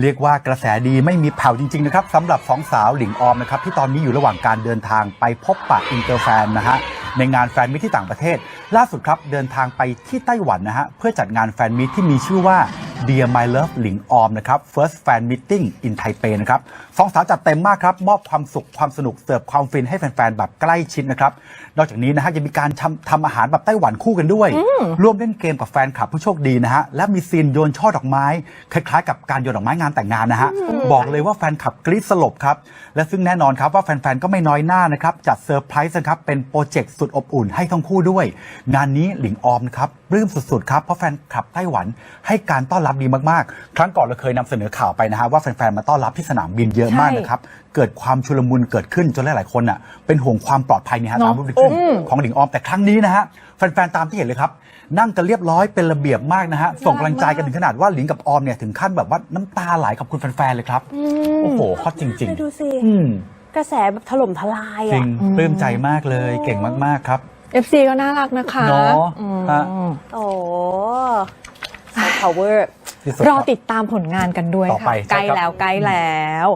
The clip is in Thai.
เรียกว่ากระแสดีไม่มีแผ่วจริงๆนะครับสำหรับสองสาวหลิงออมนะครับที่ตอนนี้อยู่ระหว่างการเดินทางไปพบปะอินเตอร์แฟนนะฮะในงานแฟนมิตที่ต่างประเทศ ล่าสุดครับเดินทางไปที่ไต้หวันนะฮะเพื่อจัดงานแฟนมิตที่มีชื่อว่า Dear My Love หลิงออมนะครับ First Fan Meeting in Taipei นะครับสองสาวจัดเต็มมากครับ มอบความสุขความสนุกเสิร์ฟความฟินให้แฟน ๆ แบบใกล้ชิดนะครับ นอกจากนี้นะฮะยังมีการทำทำอาหารแบบไต้หวันคู่กันด้วย ร่วมเล่นเกมกับแฟนคลับผู้โชคดีนะฮะ และมีซีนโยนช่อดอกไม้ คล้ายๆ กับการโยนดอกไม้งานแต่งงานนะฮะ บอกเลยว่าแฟนคลับกรี๊ดสลบครับ และซึ่งแน่นอนครับว่าแฟน ๆ ก็ไม่น้อยหน้านะครับ จัดเซอร์ไพรส์นะครับเป็นโปรเจกต์สุดอบอุ่นให้ทั้งคู่ด้วย งานนี้หลิงออมนะครับปลื้มสุดๆครับเพราะแฟนคลับไต้หวันให้การต้อนรับดีมากๆ ครั้งก่อนเราเคยนำเสนอข่าวไปนะฮะว่าแฟนๆมาต้อนรับที่สนามบินเยอะมากนะครับเกิดความชุลมุนเกิดขึ้นจนหลายๆคนอะเป็นห่วงความปลอดภัยเนี่ยฮะเนอะตามรูปในคลิปของหลิงออมแต่ครั้งนี้นะฮะแฟนๆตามที่เห็นเลยครับนั่งกันเรียบร้อยเป็นระเบียบมากนะฮะส่งกำลังใจกันถึงขนาดว่าหลิงกับออมเนี่ยถึงขั้นแบบว่าน้ำตาไหลกับคุณแฟนๆเลยครับโอ้โหฮอตจริงดูสิๆอืมกระแสแบบถล่มทลายจริอะงปลื้มใจมากเลยเก่งมากๆครับ FC ก็น่ารักนะคะเนาะอืมฮะโอ้ซ อฟต์พาวเวอร์ที่สุดรอครับติดตามผลงานกันด้วยต่อไปค่ะใช่ครับใกล้แล้วใกล้แล้ว